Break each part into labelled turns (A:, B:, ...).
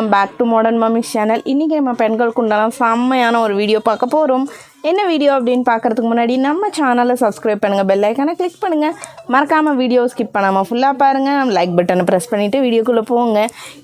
A: Welcome back to modern mummies channel இன்றைக்கி நம்ம பெண்களுக்கு உண்டான செம்மையான ஒரு வீடியோ பார்க்க போகிறோம் என்ன வீடியோ அப்படின்னு பார்க்குறதுக்கு முன்னாடி நம்ம சேனலை சப்ஸ்கிரைப் பண்ணுங்கள் பெல் ஐக்கானை கிளிக் பண்ணுங்கள் மறக்காமல் வீடியோ ஸ்கிப் பண்ணாமல் ஃபுல்லாக பாருங்கள் லைக் பட்டனை ப்ரெஸ் பண்ணிவிட்டு வீடியோக்குள்ளே போங்க.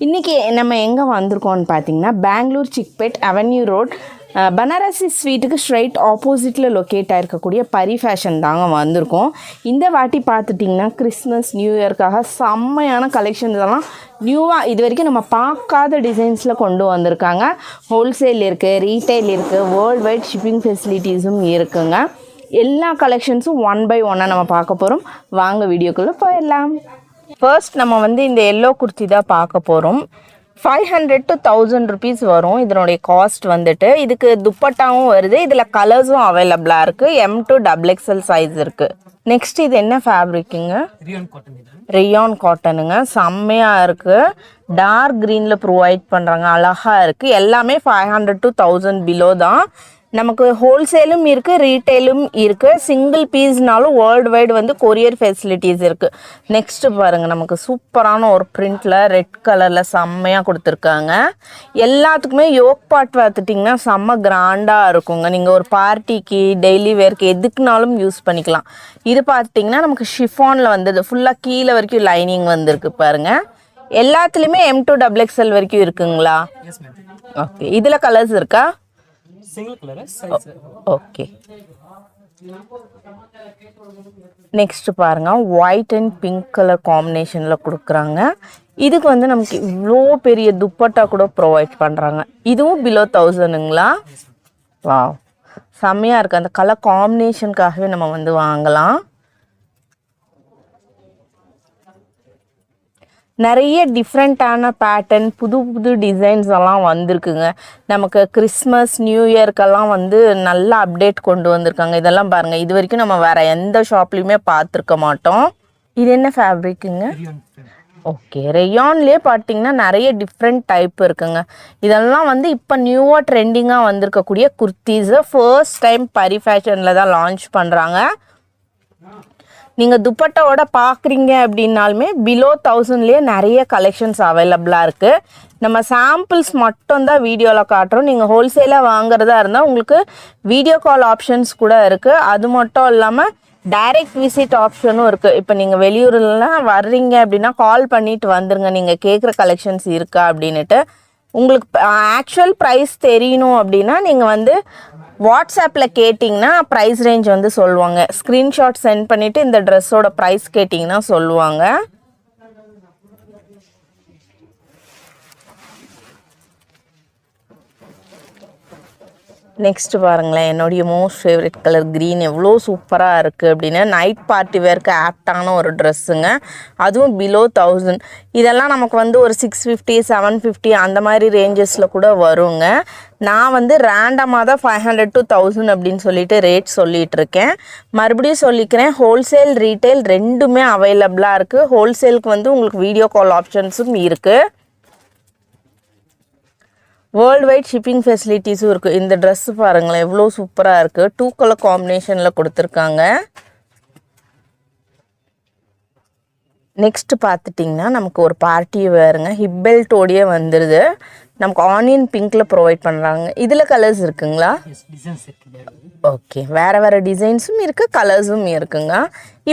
A: இன்றைக்கி நம்ம எங்கே வந்திருக்கோம்னு பார்த்தீங்கன்னா பெங்களூர் சிக்பேட் அவென்யூ ரோட் பனாரசி ஸ்வீட்டுக்கு ஸ்ட்ரைட் ஆப்போசிட்டில் லொக்கேட் ஆகிருக்கக்கூடிய பரி ஃபேஷன் தாங்க வந்திருக்கோம். இந்த வாட்டி பார்த்துட்டிங்கன்னா கிறிஸ்மஸ் நியூ இயர்க்காக செம்மையான கலெக்ஷன் இதெல்லாம் நியூவாக இது வரைக்கும் நம்ம பார்க்காத டிசைன்ஸில் கொண்டு வந்திருக்காங்க. ஹோல்சேல் இருக்குது ரீட்டைல் இருக்குது வேர்ல்டு வைட் ஷிப்பிங் ஃபெசிலிட்டிஸும் இருக்குங்க. எல்லா கலெக்ஷன்ஸும் ஒன் பை ஒன்னாக நம்ம பார்க்க போகிறோம் வாங்க வீடியோக்குள்ளே போயிடலாம். ஃபர்ஸ்ட் நம்ம வந்து இந்த எல்லோ குர்த்தி தான் பார்க்க போகிறோம் five hundred to thousand rupees வரும். இதனுடைய காஸ்ட் வந்துட்டு இதுக்கு துப்பட்டாவும் வருது. இதில் கலர்ஸும் அவைலபிளாக இருக்குது M to double XL size இருக்குது நெக்ஸ்ட் இது என்ன ஃபேப்ரிக்குங்க
B: ரியான்
A: காட்டனுங்க செம்மையாக இருக்குது டார்க் க்ரீனில் ப்ரொவைட் பண்ணுறாங்க அழகாக இருக்குது எல்லாமே five hundred to thousand below தான். நமக்கு ஹோல்சேலும் இருக்குது ரீட்டைலும் இருக்குது சிங்கிள் பீஸ்னாலும் வேர்ல்டு வைடு வந்து கொரியர் ஃபெசிலிட்டிஸ் இருக்குது நெக்ஸ்ட்டு பாருங்கள் நமக்கு சூப்பரான ஒரு பிரிண்டில் ரெட் கலரில் செம்மையாக கொடுத்துருக்காங்க. எல்லாத்துக்குமே யோக் பாட் பார்த்துட்டிங்கன்னா செம்ம கிராண்டாக இருக்குங்க. நீங்கள் ஒரு பார்ட்டிக்கு டெய்லி வேர்க்கு எதுக்குனாலும் யூஸ் பண்ணிக்கலாம். இது பார்த்துட்டிங்கன்னா நமக்கு ஷிஃபானில் வந்தது. ஃபுல்லாக கீழே வரைக்கும் லைனிங் வந்திருக்கு பாருங்கள் எல்லாத்துலேயுமே எம் டூ டபுள் எக்ஸ்எல் வரைக்கும் இருக்குங்களா? ஓகே இதில் கலர்ஸ் இருக்கா?
B: Single colour size
A: okay. Next பாருங்க ஒயிட் அண்ட் பிங்க் கலர் காம்பினேஷனில் கொடுக்குறாங்க. இதுக்கு வந்து நமக்கு இவ்வளோ பெரிய துப்பட்டா கூட ப்ரொவைட் பண்ணுறாங்க இதுவும் பிலோ தௌசண்ட்ங்களா வா செம்மையாக இருக்குது அந்த கலர் காம்பினேஷனுக்காகவே நம்ம வந்து வாங்கலாம். நிறைய டிஃப்ரெண்ட்டான பேட்டர்ன் புது புது டிசைன்ஸ் எல்லாம் வந்திருக்குங்க. நமக்கு கிறிஸ்மஸ் நியூ இயர்க்கெல்லாம் வந்து நல்ல அப்டேட் கொண்டு வந்திருக்காங்க. இதெல்லாம் பாருங்கள் இது வரைக்கும் நம்ம வேறு எந்த ஷாப்லேயுமே பார்த்துருக்க மாட்டோம். இது என்ன ஃபேப்ரிக்குங்க ஓகே ரெயான்லேயே பார்த்தீங்கன்னா நிறைய டிஃப்ரெண்ட் டைப் இருக்குங்க. இதெல்லாம் வந்து இப்போ நியூவாக ட்ரெண்டிங்காக வந்திருக்கக்கூடிய குர்த்தீஸை ஃபர்ஸ்ட் டைம் பரி ஃபேஷனில் தான் லான்ச் பண்ணுறாங்க நீங்கள் துப்பட்டாவோட பார்க்குறீங்க அப்படின்னாலுமே பிலோ தௌசண்ட்லேயே நிறைய கலெக்ஷன்ஸ் அவைலபிளாக இருக்குது நம்ம சாம்பிள்ஸ் மட்டும்தான் வீடியோவில் காட்டுறோம். நீங்கள் ஹோல்சேலாக வாங்குறதா இருந்தால் உங்களுக்கு வீடியோ கால் ஆப்ஷன்ஸ் கூட இருக்குது அது மட்டும் இல்லாமல் டைரக்ட் விசிட் ஆப்ஷனும் இருக்குது இப்போ நீங்கள் வெளியூர்லாம் வர்றீங்க அப்படின்னா கால் பண்ணிட்டு வந்துருங்க. நீங்கள் கேட்குற கலெக்ஷன்ஸ் இருக்கா அப்படின்னுட்டு. உங்களுக்கு ஆக்சுவல் ப்ரைஸ் தெரியணும் அப்படின்னா நீங்கள் வந்து வாட்ஸ்அப்பில் கேட்டிங்கன்னா ப்ரைஸ் ரேஞ்ச் வந்து சொல்லுவாங்க. ஸ்க்ரீன்ஷாட் சென்ட் பண்ணிவிட்டு இந்த ட்ரெஸ்ஸோட ப்ரைஸ் கேட்டிங்கன்னா சொல்லுவாங்க. நெக்ஸ்ட்டு பாருங்களேன் என்னுடைய மோஸ்ட் ஃபேவரட் கலர் க்ரீன் எவ்வளோ சூப்பராக இருக்குது அப்படின்னு. நைட் பார்ட்டி வேர்க்கு ஆப்டான ஒரு ட்ரெஸ்ஸுங்க அதுவும் பிலோ தௌசண்ட் இதெல்லாம் நமக்கு வந்து ஒரு சிக்ஸ் ஃபிஃப்டி செவன் ஃபிஃப்டி அந்த மாதிரி ரேஞ்சஸில் கூட வருங்க. நான் வந்து ரேண்டமாக தான் ஃபைவ் ஹண்ட்ரட் டு தௌசண்ட் அப்படின்னு சொல்லிட்டு ரேட் சொல்லிகிட்ருக்கேன் இருக்கேன். மறுபடியும் சொல்லிக்கிறேன் ஹோல்சேல் ரீட்டைல் ரெண்டுமே அவைலபிளாக இருக்குது ஹோல்சேலுக்கு வந்து உங்களுக்கு வீடியோ கால் ஆப்ஷன்ஸும் இருக்குது வேர்ல்டு வைட் ஷிப்பிங் ஃபெசிலிட்டிஸும் இருக்குது இந்த ட்ரெஸ்ஸு பாருங்களேன் எவ்வளோ சூப்பராக இருக்குது டூ கலர் காம்பினேஷனில் கொடுத்துருக்காங்க. நெக்ஸ்ட் பார்த்துட்டிங்கன்னா நமக்கு ஒரு பார்ட்டி வேறுங்க ஹிப் பெல்ட்டோடையே வந்துடுது நமக்கு ஆனியன் பிங்க்கில் ப்ரொவைட் பண்ணுறாங்க இதில் கலர்ஸ் இருக்குங்களா? ஓகே வேறு வேறு டிசைன்ஸும் இருக்குது கலர்ஸும் இருக்குங்க.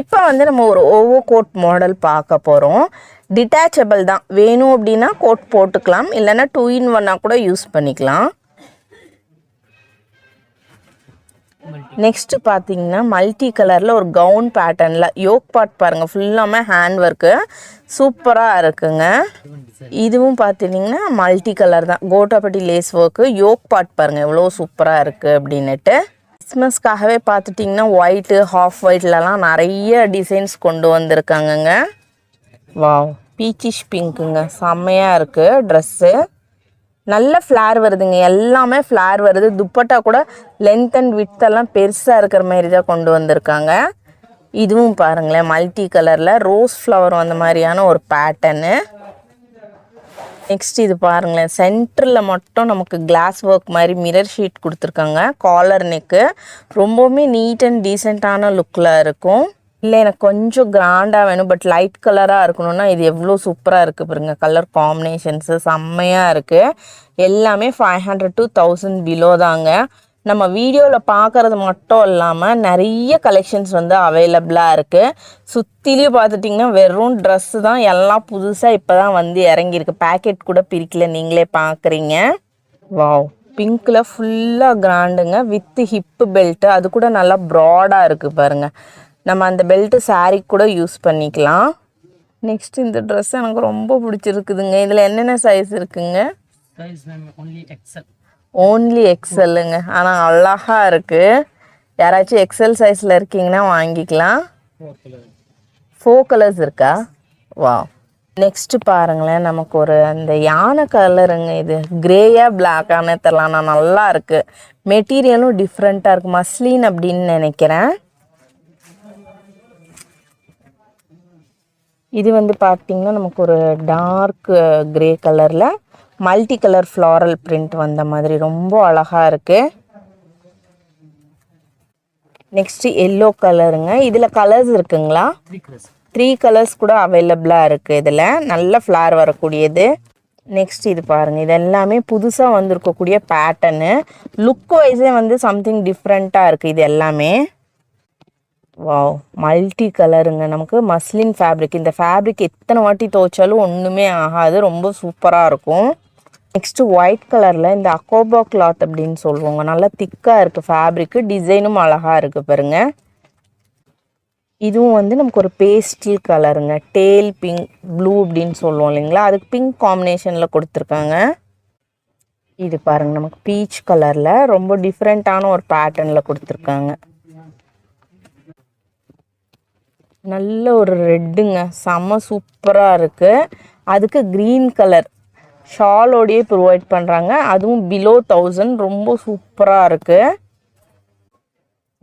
A: இப்போ வந்து நம்ம ஒரு ஓவோ கோட் மாடல் பார்க்க போகிறோம் டிட்டாச்சபிள் தான். வேணும் அப்படின்னா கோட் போட்டுக்கலாம். இல்லைன்னா டூ இன் ஒன்னாக கூட யூஸ் பண்ணிக்கலாம். நெக்ஸ்ட்டு பார்த்தீங்கன்னா மல்டி கலரில் ஒரு கவுன் பேட்டர்னில் யோக் பார்ட் பாருங்கள் ஃபுல்லாமே ஹேண்ட் ஒர்க்கு சூப்பராக இருக்குங்க. இதுவும் பார்த்தீங்கன்னா மல்டி கலர் தான். கோட்டாப்பட்டி லேஸ் ஒர்க்கு யோக் பார்ட் பாருங்கள் எவ்வளோ சூப்பராக இருக்குது அப்படின்னுட்டு. கிறிஸ்மஸ்க்காகவே பார்த்துட்டிங்கன்னா ஒயிட்டு ஹாஃப் ஒயிட்லலாம் நிறைய டிசைன்ஸ் கொண்டு வந்திருக்காங்கங்க. வாவ் பீச்சிஷ் பிங்க்குங்க செம்மையாக இருக்குது ட்ரெஸ்ஸு நல்ல ஃப்ளார் வருதுங்க. எல்லாமே ஃப்ளார் வருது. துப்பட்டா கூட லென்த் அண்ட் வித் எல்லாம் பெருசாக இருக்கிற மாதிரி தான் கொண்டு வந்திருக்காங்க. இதுவும் பாருங்களேன். மல்டி கலரில் ரோஸ் ஃப்ளவர் அந்த மாதிரியான ஒரு பேட்டர்னு நெக்ஸ்ட் இது பாருங்களேன். சென்டரில் மட்டும் நமக்கு கிளாஸ் ஒர்க் மாதிரி மிரர் ஷீட் கொடுத்துருக்காங்க. காலர் நெக்கு ரொம்பவுமே நீட் அண்ட் டீசெண்டான லுக்கில் இருக்கும். இல்லை எனக்கு கொஞ்சம் கிராண்டாக வேணும் பட் லைட் கலராக இருக்கணும்னா இது எவ்வளோ சூப்பராக இருக்குது பாருங்க. கலர் காம்பினேஷன்ஸு செம்மையாக இருக்குது எல்லாமே five hundred to thousand below தாங்க. நம்ம வீடியோவில் பார்க்குறது மட்டும் இல்லாமல் நிறைய கலெக்ஷன்ஸ் வந்து அவைலபிளாக இருக்குது சுற்றிலையும் பார்த்துட்டிங்கன்னா வெறும் ட்ரெஸ்ஸு தான் எல்லாம் புதுசாக இப்போ தான் வந்து இறங்கியிருக்கு. பேக்கெட் கூட பிரிக்கல நீங்களே பார்க்குறீங்க வாவ் பிங்க்கில் ஃபுல்லாக கிராண்டுங்க வித் ஹிப்பு பெல்ட்டு அது கூட நல்லா ப்ராடாக இருக்குது பாருங்கள் நம்ம அந்த பெல்ட்டு saree கூட யூஸ் பண்ணிக்கலாம். நெக்ஸ்ட் இந்த ட்ரெஸ் எனக்கு ரொம்ப பிடிச்சிருக்குதுங்க. இதில் என்னென்ன சைஸ் இருக்குங்க? ஓன்லி எக்ஸல்லுங்க ஆனால் அழகா இருக்குது யாராச்சும் எக்ஸல் சைஸில் இருக்கீங்கன்னா வாங்கிக்கலாம்.
B: ஃபோர்
A: ஃபோர் கலர்ஸ் இருக்கா? வா நெக்ஸ்ட் பாருங்களேன். நமக்கு ஒரு அந்த யானை கலருங்க இது. கிரேயா பிளாக்கானே தெரியல ஆனால் நல்லா இருக்கு. மெட்டீரியலும் டிஃப்ரெண்ட்டாக இருக்கு. மஸ்லின் அப்படின்னு நினைக்கிறேன். இது வந்து பார்த்தீங்கன்னா நமக்கு ஒரு டார்க் கிரே கலரில் மல்டி கலர் ஃப்ளாரல் பிரிண்ட் வந்த மாதிரி ரொம்ப அழகாக இருக்குது நெக்ஸ்ட் எல்லோ கலருங்க இதில் கலர்ஸ் இருக்குங்களா?
B: த்ரீ கலர்ஸ்
A: த்ரீ கலர்ஸ் கூட அவைலபிளாக இருக்குது இதில். நல்ல ஃப்ளார் வரக்கூடியது. நெக்ஸ்ட் இது பாருங்கள் இது எல்லாமே புதுசாக வந்திருக்கக்கூடிய பேட்டர்னு லுக் வைஸே வந்து சம்திங் டிஃப்ரெண்ட்டாக இருக்குது இது எல்லாமே. வாவ் மல்டி கலருங்க நமக்கு மஸ்லின் ஃபேப்ரிக் இந்த ஃபேப்ரிக் எத்தனை வாட்டி துவைச்சாலும் ஒன்றுமே ஆகாது. ரொம்ப சூப்பராக இருக்கும். நெக்ஸ்ட்டு ஒயிட் கலரில் இந்த அக்கோபா கிளாத் அப்படின்னு சொல்லுவாங்க. நல்லா திக்காக இருக்குது ஃபேப்ரிக்கு டிசைனும் அழகாக இருக்குது பாருங்க. இதுவும் வந்து நமக்கு ஒரு பேஸ்டில் கலருங்க டேல் பிங்க் ப்ளூ அப்படின்னு சொல்லுவோம் இல்லைங்களா? அதுக்கு பிங்க் காம்பினேஷனில் கொடுத்துருக்காங்க. இது பாருங்கள் நமக்கு பீச் கலரில் ரொம்ப டிஃப்ரெண்ட்டான ஒரு பேட்டர்னில் கொடுத்துருக்காங்க. நல்ல ஒரு ரெட்டுங்க. செம்ம சூப்பராக இருக்குது அதுக்கு க்ரீன் கலர் ஷாலோடையே ப்ரொவைட் பண்ணுறாங்க அதுவும் பிலோ தௌசண்ட் ரொம்ப சூப்பராக இருக்குது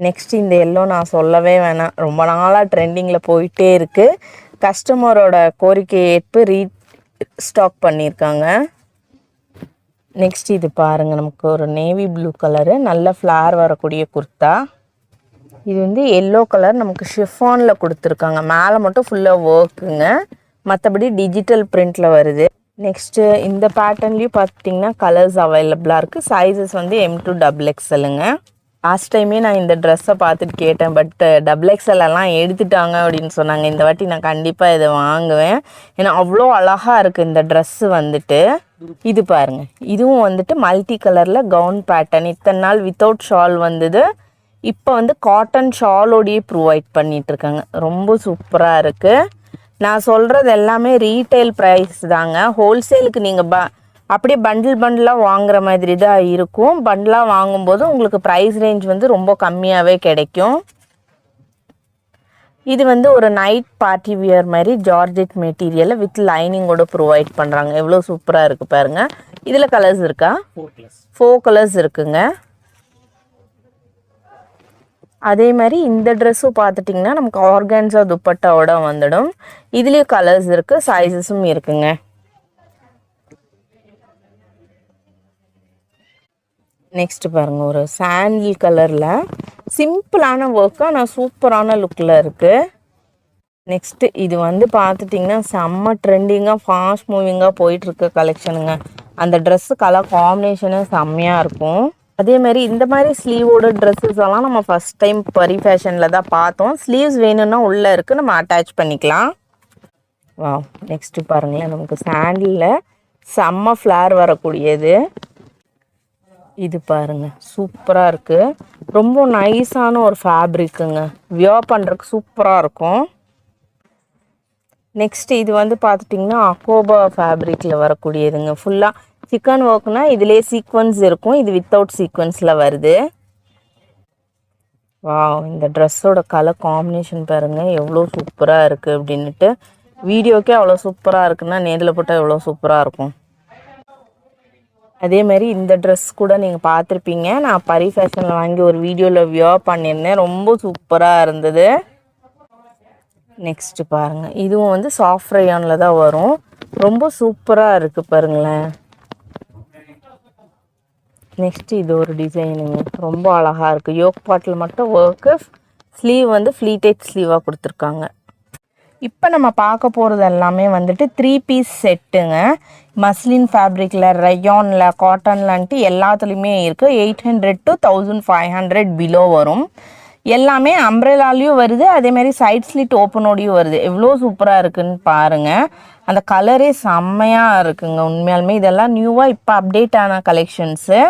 A: நெக்ஸ்ட் இந்த எல்லோ நான் சொல்லவே வேணாம். ரொம்ப நாளாக ட்ரெண்டிங்கில் போயிட்டே இருக்குது கஸ்டமரோட கோரிக்கை ஏற்பு ரீ ஸ்டாக் பண்ணியிருக்காங்க. நெக்ஸ்ட் இது பாருங்கள் நமக்கு ஒரு நேவி ப்ளூ கலரு நல்ல ஃப்ளார் வரக்கூடிய குர்த்தா. இது வந்து எல்லோ கலர் நமக்கு ஷிஃபானில் கொடுத்துருக்காங்க. மேலே மட்டும் ஃபுல்லாக ஒர்க்குங்க மற்றபடி டிஜிட்டல் பிரிண்டில் வருது. நெக்ஸ்ட்டு இந்த பேட்டர்ன்லேயும் பார்த்தீங்கன்னா கலர்ஸ் அவைலபிளாக இருக்குது சைஸஸ் வந்து எம் டு டபுள் எக்ஸலுங்க லாஸ்ட் டைமே நான் இந்த ட்ரெஸ்ஸை பார்த்துட்டு கேட்டேன் பட் டபுள் எக்ஸ்எல்லெல்லாம் எடுத்துட்டாங்க அப்படின்னு சொன்னாங்க. இந்த வாட்டி நான் கண்டிப்பாக இதை வாங்குவேன். ஏன்னா அவ்வளோ அழகாக இருக்குது இந்த ட்ரெஸ்ஸு வந்துட்டு. இது பாருங்க. இதுவும் வந்துட்டு மல்டி கலரில் கவுன் பேட்டர்ன் இத்தனை நாள் வித்தவுட் ஷால் வந்தது. இப்போ வந்து காட்டன் ஷாலோடையே ப்ரொவைட் பண்ணிட்டு இருக்காங்க ரொம்ப சூப்பராக இருக்குது நான் சொல்கிறது எல்லாமே ரீட்டைல் ப்ரைஸ் தாங்க. ஹோல்சேலுக்கு நீங்கள் ப அப்படியே பண்டில் பண்டிலாக வாங்குற மாதிரி தான் இருக்கும். பண்டிலாக வாங்கும்போது உங்களுக்கு ப்ரைஸ் ரேஞ்ச் வந்து ரொம்ப கம்மியாகவே கிடைக்கும். இது வந்து ஒரு நைட் பார்ட்டி வியர் மாதிரி ஜார்ஜெட் மெட்டீரியலில் வித் லைனிங்கோட ப்ரொவைட் பண்ணுறாங்க எவ்வளோ சூப்பராக இருக்குது பாருங்கள் இதில் கலர்ஸ் இருக்கா?
B: ஃபோர் கலர்ஸ்
A: இருக்குங்க. அதே மாதிரி இந்த ட்ரெஸ்ஸும் பார்த்துட்டிங்கன்னா நமக்கு ஆர்கான்ஸா துப்பட்டாவோட வந்துடும். இதுலேயும் கலர்ஸ் இருக்குது சைஸஸும் இருக்குங்க. நெக்ஸ்ட் பாருங்க ஒரு சாண்டில் கலரில் சிம்பிளான ஒர்க்கு ஆனால் சூப்பரான லுக்கில் இருக்குது நெக்ஸ்ட்டு இது வந்து பார்த்துட்டிங்கன்னா செம்ம ட்ரெண்டிங்காக ஃபாஸ்ட் மூவிங்காக போயிட்டுருக்க கலெக்ஷனுங்க அந்த ட்ரெஸ்ஸு கலர் காம்பினேஷனே செம்மையாக இருக்கும். அதே மாதிரி இந்த மாதிரி ஸ்லீவோட ட்ரெஸ்ஸஸ் எல்லாம் நம்ம ஃபஸ்ட் டைம் பரி ஃபேஷனில் தான் பார்த்தோம். ஸ்லீவ்ஸ் வேணும்னா உள்ளே இருக்குது நம்ம அட்டாச் பண்ணிக்கலாம். வா நெக்ஸ்ட்டு பாருங்களேன். நமக்கு சாண்டிலில் செம்ம ஃப்ளார் வரக்கூடியது. இது பாருங்க. சூப்பராக இருக்குது ரொம்ப நைஸான ஒரு ஃபேப்ரிக்குங்க வியர் பண்ணுறதுக்கு சூப்பராக இருக்கும். நெக்ஸ்ட் இது வந்து பார்த்துட்டிங்கன்னா அக்கோபா ஃபேப்ரிக்கில் வரக்கூடியதுங்க. ஃபுல்லாக சிக்கன் ஒர்க்னா இதுலேயே சீக்வன்ஸ் இருக்கும். இது வித்தவுட் சீக்வன்ஸில் வருது. வாவ் இந்த ட்ரெஸ்ஸோட கலர் காம்பினேஷன் பாருங்கள் எவ்வளோ சூப்பராக இருக்குது அப்படின்னுட்டு. வீடியோக்கே அவ்வளோ சூப்பராக இருக்குன்னா நேரில் போட்டால் எவ்வளோ சூப்பராக இருக்கும். அதே மாதிரி இந்த ட்ரெஸ் கூட நீங்கள் பார்த்துருப்பீங்க. நான் பரி ஃபேஷனில் வாங்கி ஒரு வீடியோவில் வியர் பண்ணியிருந்தேன். ரொம்ப சூப்பராக இருந்தது. நெக்ஸ்ட்டு பாருங்கள் இதுவும் வந்து சாஃப்ட் ரயானில் தான் வரும். ரொம்ப சூப்பராக இருக்குது பாருங்களேன். நெக்ஸ்ட் இது ஒரு டிசைனுங்க ரொம்ப அழகாக இருக்குது யோக் பாட்டில் மட்டும் ஒர்க்கு ஸ்லீவ் வந்து ஃப்ளீட்டட் ஸ்லீவாக கொடுத்துருக்காங்க. இப்போ நம்ம பார்க்க போகிறது எல்லாமே வந்துட்டு த்ரீ பீஸ் செட்டுங்க மஸ்லின் ஃபேப்ரிக்கில் ரயானில் காட்டன்லன்ட்டு எல்லாத்துலேயுமே இருக்குது eight hundred to thousand five hundred below வரும். எல்லாமே அம்ப்ரெலாலையும் வருது. அதேமாரி சைட் ஸ்லிட் ஓப்பனோடையும் வருது. எவ்வளோ சூப்பராக இருக்குன்னு பாருங்கள் அந்த கலரே செம்மையாக இருக்குங்க. உண்மையாலுமே இதெல்லாம் நியூவாக இப்போ அப்டேட் ஆன கலெக்ஷன்ஸு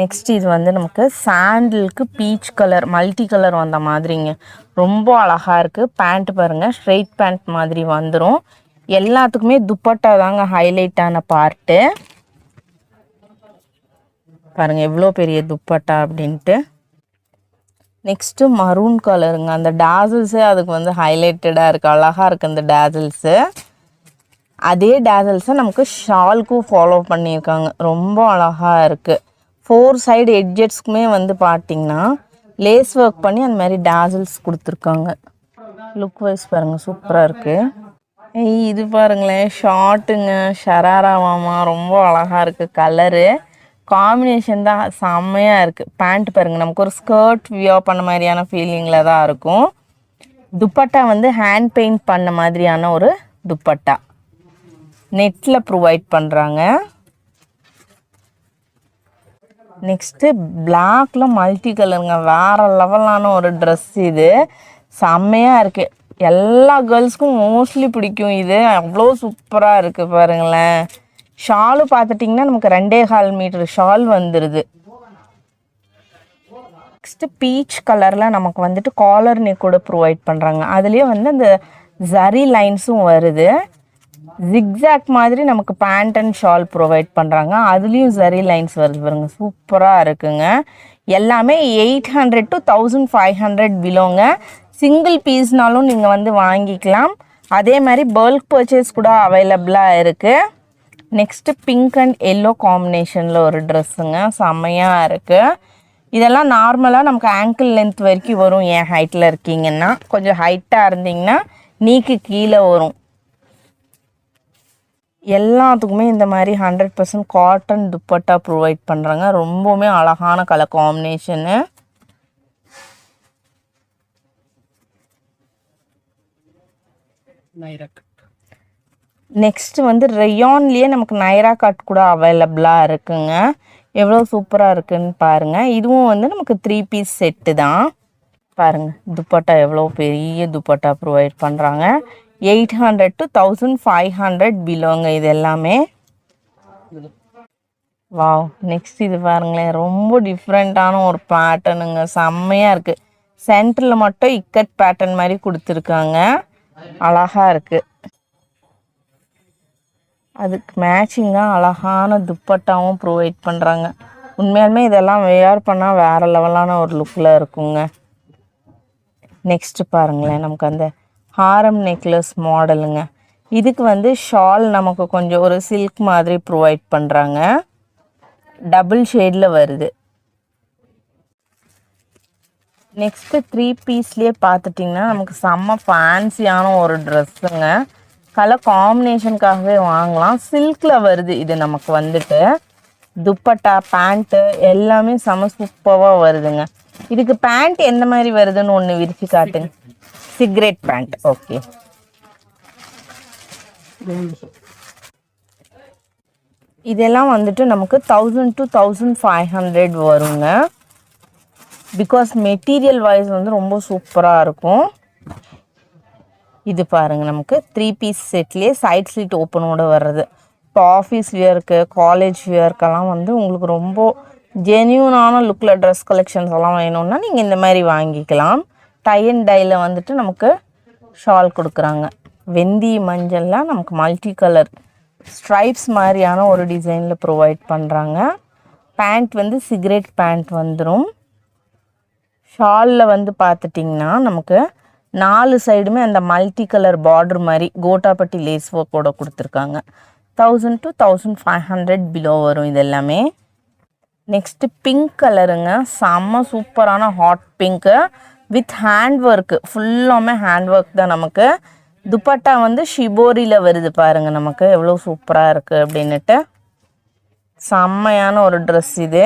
A: நெக்ஸ்ட் இது வந்து நமக்கு சாண்டிலுக்கு பீச் கலர் மல்டி கலர் வந்த மாதிரிங்க. ரொம்ப அழகாக இருக்குது பேண்ட் பாருங்கள் ஸ்ட்ரெயிட் பேண்ட் மாதிரி வந்துடும் எல்லாத்துக்குமே துப்பட்டா தாங்க ஹைலைட் ஆன பார்ட்டு பாருங்கள் எவ்வளோ பெரிய துப்பட்டா அப்படின்ட்டு. நெக்ஸ்ட்டு மரூன் கலருங்க அந்த டேசல்ஸே அதுக்கு வந்து ஹைலைட்டடாக இருக்குது அழகாக இருக்குது அந்த டேசல்ஸு அதே டேசல்ஸை நமக்கு ஷால்க்கும் ஃபாலோ பண்ணியிருக்காங்க. ரொம்ப அழகாக இருக்குது ஃபோர் சைடு எட்ஜெட்ஸ்க்குமே வந்து பார்த்தீங்கன்னா லேஸ் ஒர்க் பண்ணி அந்த மாதிரி டேசல்ஸ் கொடுத்துருக்காங்க. லுக் வைஸ் பாருங்கள் சூப்பராக இருக்குது ஏய் இது பாருங்களேன் ஷார்ட்டுங்க ஷராராவாமா ரொம்ப அழகாக இருக்குது கலரு காம்பினேஷன் தான் செம்மையாக இருக்குது பேண்ட் பாருங்கள் நமக்கு ஒரு ஸ்கர்ட் வியோ பண்ண மாதிரியான ஃபீலிங்கில் தான் இருக்கும். துப்பட்டா வந்து ஹேண்ட் பெயிண்ட் பண்ண மாதிரியான ஒரு துப்பட்டா. நெட்டில் ப்ரொவைட் பண்ணுறாங்க நெக்ஸ்ட்டு பிளாக்ல மல்டி கலருங்க வேறு லெவலான ஒரு ட்ரெஸ் இது. செம்மையாக இருக்குது எல்லா கேர்ள்ஸ்க்கும் மோஸ்ட்லி பிடிக்கும் இது. அவ்வளோ சூப்பராக இருக்குது பாருங்களேன். ஷாலு பார்த்துட்டிங்கன்னா நமக்கு ரெண்டே கால் மீட்டர் ஷால் வந்துடுது நெக்ஸ்ட்டு பீச் கலரில் நமக்கு வந்துட்டு காலர் நெக்கோட ப்ரொவைட் பண்ணுறாங்க அதுலேயே வந்து அந்த ஜரி லைன்ஸும் வருது. ஜிக்ஸாக் மாதிரி நமக்கு பேண்ட் அண்ட் ஷால் ப்ரொவைட் பண்ணுறாங்க அதுலேயும் சரி லைன்ஸ் வருது பாருங்க. சூப்பராக இருக்குங்க. எல்லாமே eight hundred to thousand five hundred பிலோங்க single பீஸ்னாலும் நீங்கள் வந்து வாங்கிக்கலாம். அதே மாதிரி பல்க் பர்ச்சேஸ் கூட அவைலபிளாக இருக்குது நெக்ஸ்ட்டு பிங்க் அண்ட் எல்லோ காம்பினேஷனில் ஒரு ட்ரெஸ்ஸுங்க செம்மையாக இருக்குது இதெல்லாம் நார்மலாக நமக்கு ஆங்கிள் லென்த் வரைக்கும் வரும். என் ஹைட்டில் இருக்கீங்கன்னா. கொஞ்சம் ஹைட்டாக இருந்தீங்கன்னா நீக்கு கீழே வரும். எல்லாத்துக்குமே இந்த மாதிரி hundred percent cotton dupatta provide பண்ணுறாங்க ரொம்பவுமே அழகான கலர் காம்பினேஷனு நெக்ஸ்ட் வந்து ரெயான்லேயே நமக்கு நைரா கட் கூட அவைலபிளாக இருக்குங்க. எவ்வளோ சூப்பராக இருக்குன்னு பாருங்கள் இதுவும் வந்து நமக்கு த்ரீ பீஸ் செட்டு தான். பாருங்கள் துப்பட்டா எவ்வளோ பெரிய துப்பட்டா ப்ரொவைட் பண்ணுறாங்க eight hundred to thousand five hundred பிலோங்க இது எல்லாமே. வாவ் நெக்ஸ்ட் இது பாருங்களேன். ரொம்ப டிஃப்ரெண்ட்டான ஒரு பேட்டர்னுங்க செம்மையாக இருக்குது சென்டரில் மட்டும் இக்கட் பேட்டர்ன் மாதிரி கொடுத்துருக்காங்க. அழகாக இருக்குது அதுக்கு மேட்சிங்காக அழகான துப்பட்டாவும் ப்ரொவைட் பண்ணுறாங்க உண்மையாலுமே இதெல்லாம் வேர் பண்ணால் வேறு லெவலான ஒரு லுக்கில் இருக்குங்க. நெக்ஸ்ட்டு பாருங்களேன் நமக்கு அந்த ஹாரம் நெக்லஸ் மாடலுங்க. இதுக்கு வந்து ஷால் நமக்கு கொஞ்சம் ஒரு சில்க் மாதிரி ப்ரொவைட் பண்ணுறாங்க டபுள் ஷேடில் வருது. நெக்ஸ்ட்டு த்ரீ பீஸ்லேயே பார்த்துட்டிங்கன்னா நமக்கு செம்ம ஃபேன்சியான ஒரு ட்ரெஸ்ஸுங்க கலர் காம்பினேஷனுக்காகவே வாங்கலாம். சில்கில் வருது இது நமக்கு வந்துட்டு. துப்பட்டா பேண்ட்டு எல்லாமே செம சூப்பராக வருதுங்க. இதுக்கு பேண்ட் எந்த மாதிரி வருதுன்னு ஒன்று விரிச்சு காட்டுங்க. சிகரெட் பேண்ட் ஓகே இதெல்லாம் வந்துட்டு நமக்கு thousand to thousand five hundred வருங்க. பிகாஸ் மெட்டீரியல் வைஸ் வந்து ரொம்ப சூப்பராக இருக்கும். இது பாருங்கள் நமக்கு த்ரீ பீஸ் செட்லேயே சைட் ஸ்லீட் ஓப்பனோடு வர்றது. இப்போ ஆஃபீஸ் வியருக்கு காலேஜ் வியர்க்கெல்லாம் வந்து உங்களுக்கு ரொம்ப ஜென்யூனான லுக்கில் ட்ரெஸ் கலெக்ஷன்ஸ் எல்லாம் வேணும்னா நீங்கள் இந்த மாதிரி வாங்கிக்கலாம். டை அண்ட் டையில் வந்துட்டு நமக்கு ஷால் கொடுக்குறாங்க. வெந்தி மஞ்சள்லாம் நமக்கு மல்டி கலர் ஸ்ட்ரைப்ஸ் மாதிரியான ஒரு டிசைனில் ப்ரொவைட் பண்ணுறாங்க பேண்ட் வந்து சிகரெட் பேண்ட் வந்துடும் ஷாலில் வந்து பார்த்துட்டிங்கன்னா நமக்கு நாலு சைடுமே அந்த மல்டி கலர் பார்டர் மாதிரி கோட்டாப்பட்டி லேஸ் ஒர்க்கோட கொடுத்துருக்காங்க. Thousand to thousand five hundred below வரும் இது எல்லாமே. நெக்ஸ்ட்டு பிங்க் கலருங்க செம்ம சூப்பரான hot pink with hand work ஃபுல்லாமே ஹேண்ட் ஒர்க் தான் நமக்கு. துப்பட்டா வந்து ஷிபோரியில் வருது பாருங்க நமக்கு. எவ்வளோ சூப்பராக இருக்குது அப்படின்னுட்டு. செம்மையான ஒரு ட்ரெஸ் இது.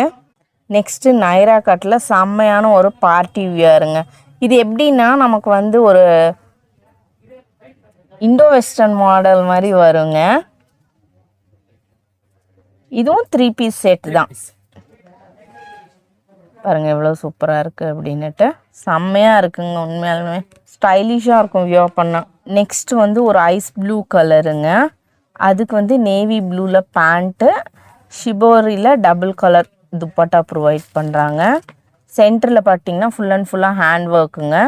A: நெக்ஸ்ட்டு நைரா கட்டில் செம்மையான ஒரு பார்ட்டி வியருங்க இது எப்படின்னா நமக்கு வந்து ஒரு இண்டோ வெஸ்டர்ன் மாடல் மாதிரி வருங்க. இதுவும் த்ரீ பீஸ் செட் தான். பாருங்கள் எவ்வளோ சூப்பராக இருக்குது அப்படின்னுட்டு. செம்மையாக இருக்குங்க உண்மையாலுமே. ஸ்டைலிஷாக இருக்கும் வியோ பண்ணால் நெக்ஸ்ட் வந்து ஒரு ஐஸ் ப்ளூ கலருங்க அதுக்கு வந்து நேவி ப்ளூவில் பேண்ட்டு ஷிபோரியில் டபுள் கலர் துப்பட்டா ப்ரொவைட் பண்ணுறாங்க சென்டரில் பார்த்தீங்கன்னா ஃபுல் அண்ட் ஃபுல்லாக ஹேண்ட் ஒர்க்குங்க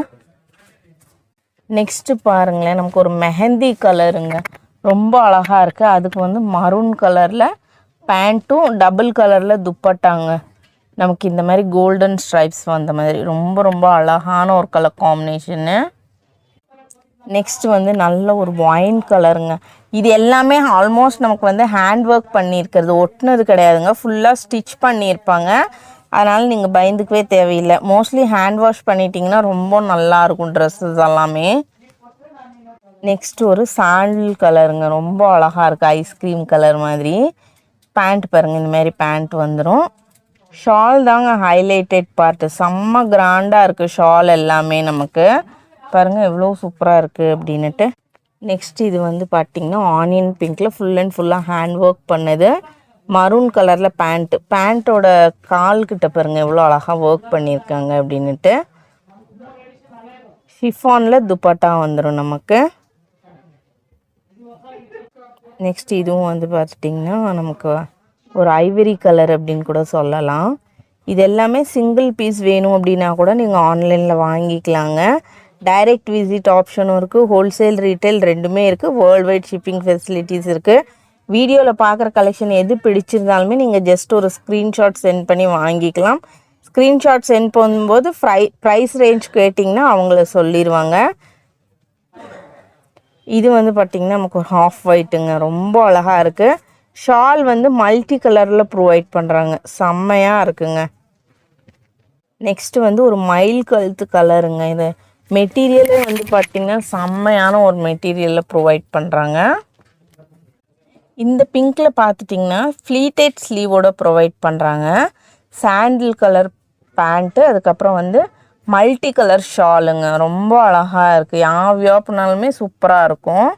A: நெக்ஸ்ட்டு பாருங்களேன் நமக்கு ஒரு மெஹந்தி கலருங்க ரொம்ப அழகாக இருக்குது அதுக்கு வந்து மரூன் கலரில் பேண்ட்டும் டபுள் கலரில் துப்பட்டாங்க. நமக்கு இந்த மாதிரி கோல்டன் ஸ்ட்ரைப்ஸ் வந்த மாதிரி. ரொம்ப ரொம்ப அழகான ஒரு கலர் காம்பினேஷனு நெக்ஸ்ட் வந்து நல்ல ஒரு ஒயின் கலருங்க இது எல்லாமே ஆல்மோஸ்ட் நமக்கு வந்து ஹேண்ட் ஒர்க் பண்ணியிருக்கிறது. ஒட்டுனது கிடையாதுங்க. ஃபுல்லாக ஸ்டிச் பண்ணியிருப்பாங்க. அதனால் நீங்கள் பயந்துக்கவே தேவையில்லை. மோஸ்ட்லி ஹேண்ட் வாஷ் பண்ணிட்டீங்கன்னா ரொம்ப நல்லா இருக்கும் ட்ரெஸ்ஸஸ் எல்லாமே. நெக்ஸ்ட் ஒரு சாண்டில் கலருங்க ரொம்ப அழகாக இருக்குது ஐஸ்கிரீம் கலர் மாதிரி. பேண்ட் பாருங்கள் இந்த மாதிரி பேண்ட் வந்துடும் ஷால் தாங்க ஹைலைட்டட் பார்ட்டு செம்ம கிராண்டாக இருக்குது ஷால் எல்லாமே நமக்கு. பாருங்கள் எவ்வளோ சூப்பராக இருக்குது அப்படின்னுட்டு. நெக்ஸ்ட் இது வந்து பார்த்திங்கன்னா ஆனியன் பிங்க்கில் ஃபுல் அண்ட் ஃபுல்லாக ஹேண்ட் ஒர்க் பண்ணுது. மரூன் கலரில் பேண்ட்டு பேண்ட்டோட கால்கிட்ட பாருங்கள் எவ்வளோ அழகாக ஒர்க் பண்ணியிருக்காங்க அப்படின்னுட்டு. ஷிஃபானில் துப்பாட்டா வந்துடும் நமக்கு. நெக்ஸ்ட் இதுவும் வந்து பார்த்துட்டிங்கன்னா நமக்கு ஒரு ஐவரி கலர் அப்படின்னு கூட சொல்லலாம். இது எல்லாமே சிங்கிள் பீஸ் வேணும் அப்படின்னா கூட நீங்கள் ஆன்லைனில் வாங்கிக்கலாங்க. டைரக்ட் விசிட் ஆப்ஷனும் இருக்குது ஹோல்சேல் ரீட்டைல் ரெண்டுமே இருக்குது வேர்ல்டு வைட் ஷிப்பிங் ஃபெசிலிட்டிஸ் இருக்குது வீடியோவில் பார்க்குற கலெக்ஷன் எது பிடிச்சிருந்தாலுமே நீங்கள் ஜஸ்ட் ஒரு ஸ்க்ரீன்ஷாட் சென்ட் பண்ணி வாங்கிக்கலாம். ஸ்க்ரீன்ஷாட் சென்ட் பண்ணும்போது ஃப்ரை ப்ரைஸ் ரேஞ்ச் கேட்டிங்கன்னா அவங்கள சொல்லிடுவாங்க இது வந்து பார்த்திங்கன்னா நமக்கு ஒரு ஹாஃப் ஒயிட்டுங்க ரொம்ப அழகாக இருக்குது ஷால் வந்து மல்டி கலரில் ப்ரொவைட் பண்ணுறாங்க செம்மையாக இருக்குங்க. நெக்ஸ்ட்டு வந்து ஒரு மயில் கழுத்து கலருங்க இது. மெட்டீரியலே வந்து பார்த்திங்கன்னா செம்மையான ஒரு மெட்டீரியலில் ப்ரொவைட் பண்ணுறாங்க இந்த பிங்க்கில் பார்த்துட்டிங்கன்னா ஃப்ளீட்டேட் ஸ்லீவோட ப்ரொவைட் பண்ணுறாங்க சாண்டில் கலர் பேண்ட்டு அதுக்கப்புறம் வந்து மல்டி கலர் ஷாலுங்க. ரொம்ப அழகாக இருக்குது யார் வியோப்புனாலுமே சூப்பராக இருக்கும்.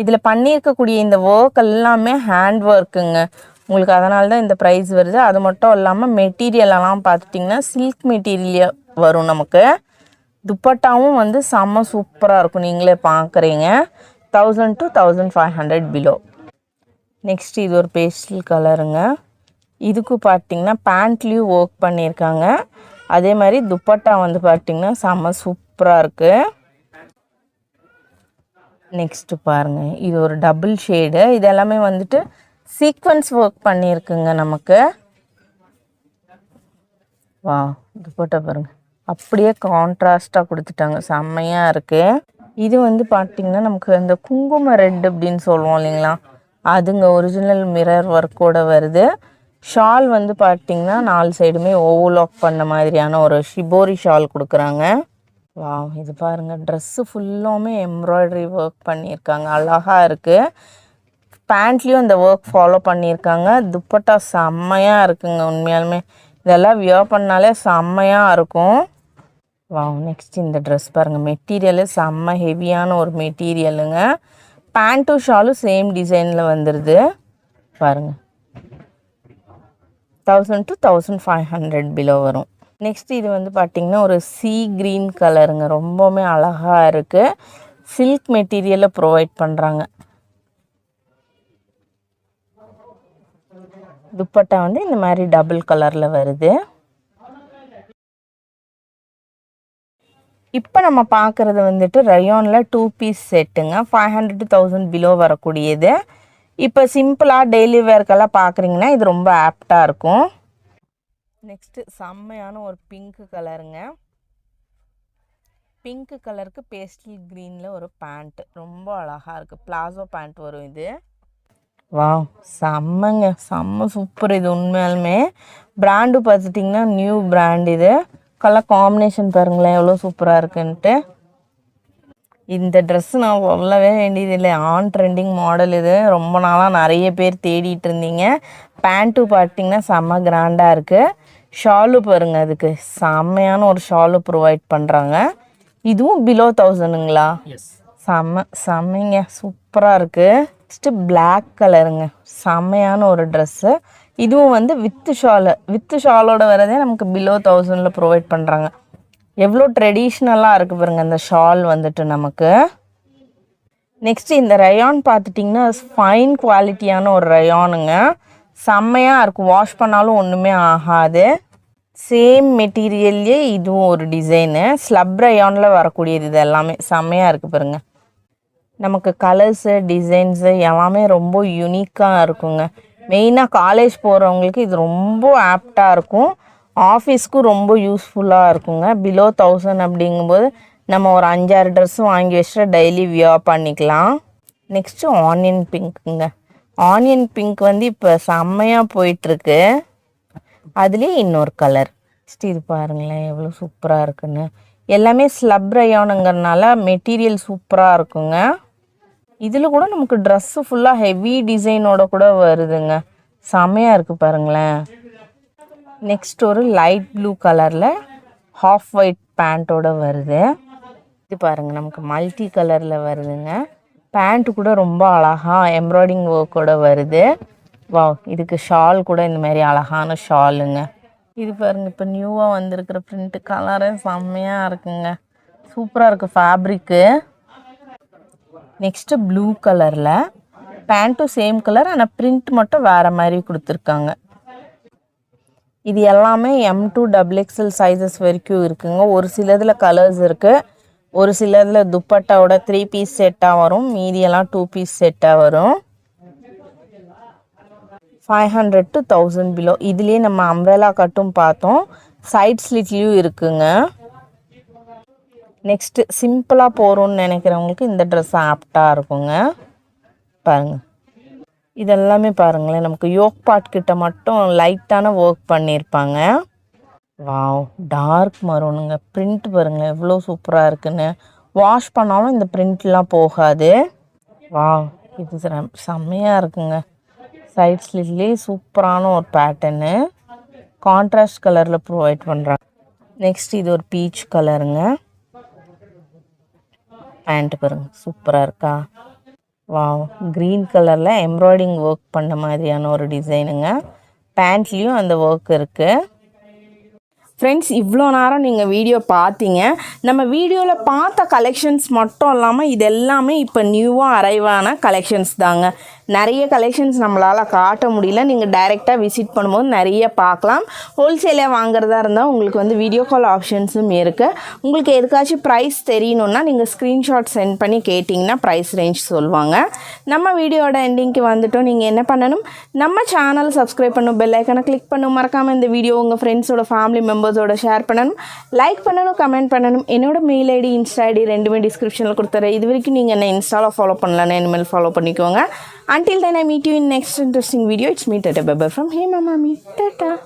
A: இதில் பண்ணியிருக்கக்கூடிய இந்த ஒர்க் எல்லாமே ஹேண்ட் ஒர்க்குங்க உங்களுக்கு அதனால தான் இந்த ப்ரைஸ் வருது. அது மட்டும் இல்லாமல் மெட்டீரியலெல்லாம் பார்த்துட்டிங்கன்னா சில்க் மெட்டீரியல் வரும் நமக்கு. துப்பட்டாவும் வந்து செம்ம சூப்பராக இருக்கும். நீங்களே பார்க்குறீங்க. Thousand to thousand five hundred below next இது ஒரு பேஸ்டல் கலருங்க இதுக்கு பார்த்தீங்கன்னா பேண்ட்லேயும் ஒர்க் பண்ணியிருக்காங்க. அதே மாதிரி துப்பட்டா வந்து பார்த்தீங்கன்னா செம்ம சூப்பராக இருக்குது நெக்ஸ்ட்டு பாருங்கள் இது ஒரு டபுள் ஷேடு இது எல்லாமே வந்துட்டு சீக்வன்ஸ் ஒர்க் பண்ணியிருக்குங்க நமக்கு. வா துப்பட்டா பாருங்கள் அப்படியே கான்ட்ராஸ்டாக கொடுத்துட்டாங்க. செம்மையாக இருக்குது இது வந்து பார்த்திங்கன்னா நமக்கு அந்த குங்கும ரெட் அப்படின்னு சொல்லுவோம் இல்லைங்களா? அதுங்க ஒரிஜினல் மிரர் ஒர்க்கோட வருது. ஷால் வந்து பார்த்திங்கன்னா நாலு சைடுமே ஓவலாக் பண்ண மாதிரியான ஒரு ஷிபோரி ஷால் கொடுக்குறாங்க. வா இது பாருங்கள் ட்ரெஸ்ஸு ஃபுல்லுமே எம்ப்ராய்டரி ஒர்க் பண்ணியிருக்காங்க. அழகாக இருக்குது பேண்ட்லேயும் இந்த ஒர்க் ஃபாலோ பண்ணியிருக்காங்க. துப்பட்டா செம்மையாக இருக்குங்க உண்மையாலுமே. இதெல்லாம் வியர் பண்ணாலே செம்மையாக இருக்கும். வா நெக்ஸ்ட் இந்த ட்ரெஸ் பாருங்கள் மெட்டீரியலு செம்ம ஹெவியான ஒரு மெட்டீரியலுங்க பேண்ட்டும் ஷாலும் சேம் டிசைனில் வந்துடுது பாருங்கள் thousand to thousand five hundred below வரும். நெக்ஸ்ட் இது வந்து பார்த்திங்கன்னா ஒரு சீ க்ரீன் கலருங்க ரொம்பவுமே அழகாக இருக்குது சில்க் மெட்டீரியலில் ப்ரொவைட் பண்ணுறாங்க துப்பட்டா வந்து இந்த மாதிரி டபுள் கலரில் வருது. இப்போ நம்ம பார்க்குறது வந்துட்டு ரயோனில் two piece செட்டுங்க five hundred to thousand below வரக்கூடியது. இப்போ சிம்பிளாக டெய்லி வேர்க்கெல்லாம் பார்க்குறீங்கன்னா இது ரொம்ப ஆப்டாக இருக்கும். நெக்ஸ்ட்டு செம்மையான ஒரு பிங்க் கலருங்க பிங்க் கலருக்கு பேஸ்டல் க்ரீனில் ஒரு பேண்ட்டு ரொம்ப அழகாக இருக்குது பிளாசோ பேண்ட் வரும் இது. வா செம்மங்க. செம்ம சூப்பர் இது உண்மையாலுமே. பிராண்டு பார்த்துட்டிங்கன்னா நியூ பிராண்ட் இது. கலர் காம்பினேஷன் பாருங்களேன் எவ்வளோ சூப்பராக இருக்குன்ட்டு. இந்த ட்ரெஸ்ஸு நான் சொல்லவே வேண்டியது இல்லை ஆன் ட்ரெண்டிங் மாடல் இது. ரொம்ப நாளாக நிறைய பேர் தேடிட்டு இருந்தீங்க. பேண்ட்டு பார்த்தீங்கன்னா செம்ம கிராண்டாக இருக்குது ஷாலு பாருங்க அதுக்கு செம்மையான ஒரு ஷாலு ப்ரொவைட் பண்ணுறாங்க இதுவும் பிலோ தௌசண்ட்ங்களா செம்ம செம்மைங்க சூப்பராக இருக்குது நெக்ஸ்ட்டு பிளாக் கலருங்க செம்மையான ஒரு ட்ரெஸ்ஸு இதுவும் வந்து வித்து ஷாலு வித்து ஷாலோட வரதே நமக்கு பிலோ தௌசண்டில் ப்ரொவைட் பண்ணுறாங்க எவ்வளோ ட்ரெடிஷ்னலாக இருக்குது பாருங்க இந்த ஷால் வந்துட்டு நமக்கு. நெக்ஸ்ட் இந்த ரயான் பார்த்துட்டிங்கன்னா ஃபைன் குவாலிட்டியான ஒரு ரயானுங்க செம்மையாக இருக்கும். வாஷ் பண்ணாலும் ஒன்றுமே ஆகாது. சேம் மெட்டீரியல்லே இதுவும் ஒரு டிசைனு ஸ்லப் ரயானில் வரக்கூடியது இது எல்லாமே செம்மையாக இருக்குது பாருங்க. நமக்கு கலர்ஸு டிசைன்ஸு எல்லாமே ரொம்ப யூனிக்காக இருக்குங்க. மெயினாக காலேஜ் போகிறவங்களுக்கு இது ரொம்ப ஆப்டாக இருக்கும். ஆஃபீஸ்க்கும் ரொம்ப யூஸ்ஃபுல்லாக இருக்குங்க. பிலோ தௌசண்ட் அப்படிங்கும்போது நம்ம ஒரு அஞ்சாறு ட்ரெஸ்ஸும் வாங்கி வச்சுட்டு டெய்லி வியர் பண்ணிக்கலாம். நெக்ஸ்ட்டு ஆனியன் பிங்க்குங்க ஆனியன் பிங்க் வந்து இப்போ செம்மையாக போயிட்டுருக்கு. அதுலேயே இன்னொரு கலர் நெக்ஸ்ட் இது பாருங்களேன் எவ்வளோ சூப்பராக இருக்குன்னு. எல்லாமே ஸ்லப் ரயானுங்கிறனால மெட்டீரியல் சூப்பராக இருக்குங்க. இதில் கூட நமக்கு ட்ரெஸ்ஸு ஃபுல்லாக ஹெவி டிசைனோட கூட வருதுங்க. செம்மையாக இருக்குது பாருங்களேன். நெக்ஸ்ட் ஒரு லைட் ப்ளூ கலரில் ஹாஃப் ஒயிட் பேண்ட்டோட வருது. இது பாருங்கள் நமக்கு மல்டி கலரில் வருதுங்க. பேண்ட்டு கூட ரொம்ப அழகாக எம்ப்ராய்டிங் ஒர்க்கோட வருது. வா இதுக்கு ஷால் கூட இந்த மாதிரி அழகான ஷாலுங்க. இது பாருங்க இப்போ நியூவாக வந்திருக்கிற பிரிண்ட்டு கலரே செம்மையாக இருக்குங்க. சூப்பராக இருக்குது ஃபேப்ரிக்கு நெக்ஸ்ட்டு ப்ளூ கலரில் பேண்ட்டும் சேம் கலர் ஆனால் பிரிண்ட் மட்டும் வேறு மாதிரி கொடுத்துருக்காங்க. இது எல்லாமே M to double XL sizes வரைக்கும் இருக்குங்க. ஒரு சிலதில் கலர்ஸ் இருக்குது ஒரு சிலதில் துப்பட்டாவோட த்ரீ பீஸ் செட்டாக வரும். மீதியெல்லாம் டூ பீஸ் செட்டாக வரும். Five hundred to thousand below இதுலேயே நம்ம அம்ப்ரெலா கட்டும் பார்த்தோம். சைட் ஸ்லிட்லேயும் இருக்குங்க. நெக்ஸ்ட்டு சிம்பிளாக போகிறோன்னு நினைக்கிறவங்களுக்கு இந்த ட்ரெஸ் ஆப்டாக இருக்குங்க. பாருங்கள் இதெல்லாமே பாருங்களேன். நமக்கு யோக் பாட் கிட்ட மட்டும் லைட்டான ஒர்க் பண்ணியிருப்பாங்க வாவ் டார்க் மரூனுங்க பிரிண்ட் பாருங்க எவ்வளோ சூப்பராக இருக்குன்னு. வாஷ் பண்ணாலும் இந்த பிரிண்ட்லாம் போகாது. வாவ் இது செம்மையாக இருக்குங்க. சைட் ஸ்லிட்லேயே சூப்பரான ஒரு பேட்டர்னு கான்ட்ராஸ்ட் கலரில் ப்ரொவைட் பண்ணுறாங்க நெக்ஸ்ட் இது ஒரு பீச் கலருங்க பேண்ட் பாருங்க சூப்பராக இருக்கா? வாவ் க்ரீன் கலரில் எம்ப்ராய்டிங் ஒர்க் பண்ண மாதிரியான ஒரு டிசைனுங்க பேண்ட்லேயும் அந்த ஒர்க் இருக்குது ஃப்ரெண்ட்ஸ் இவ்வளோ நேரம் நீங்கள் வீடியோ பார்த்தீங்க. நம்ம வீடியோவில் பார்த்த கலெக்ஷன்ஸ் மட்டும் இல்லாமல் இது எல்லாமே இப்போ நியூவாக அரைவான கலெக்ஷன்ஸ் தாங்க. நிறைய கலெக்ஷன்ஸ் நம்மளால் காட்ட முடியல. நீங்கள் டைரெக்டாக விசிட் பண்ணும்போது நிறைய பார்க்கலாம். ஹோல்சேலாக வாங்குறதா இருந்தால் உங்களுக்கு வந்து வீடியோ கால் ஆப்ஷன்ஸும் இருக்குது உங்களுக்கு எதுக்காச்சும் ப்ரைஸ் தெரியணுன்னா நீங்கள் ஸ்க்ரீன்ஷாட் சென்ட் பண்ணி கேட்டிங்கன்னா ப்ரைஸ் ரேஞ்ச் சொல்லுவாங்க. நம்ம வீடியோட எண்டிங்க்கு வந்துட்டோம். நீங்கள் என்ன பண்ணணும்? நம்ம சேனல் சப்ஸ்கிரைப் பண்ணும் பெல் ஐக்கனை கிளிக் பண்ணும் மறக்காமல் இந்த வீடியோ உங்கள் ஃப்ரெண்ட்ஸோட ஃபேமிலி மெம்பர்ஸ் மெம்பர்ஸோட ஷேர் பண்ணணும். லைக் பண்ணணும் கமெண்ட் பண்ணணும். என்னோட மெயில் ஐடி இன்ஸ்டா ஐடி ரெண்டுமே டிஸ்கிரிப்ஷனில் கொடுத்துறேன். இது வரைக்கும் நீங்கள் என்ன இன்ஸ்டாவில் ஃபாலோ பண்ணலன்னு இனிமேல் ஃபாலோ பண்ணிக்கோங்க. Until then I meet you in next interesting video it's meet at buffer from hey மாமி டாட்டா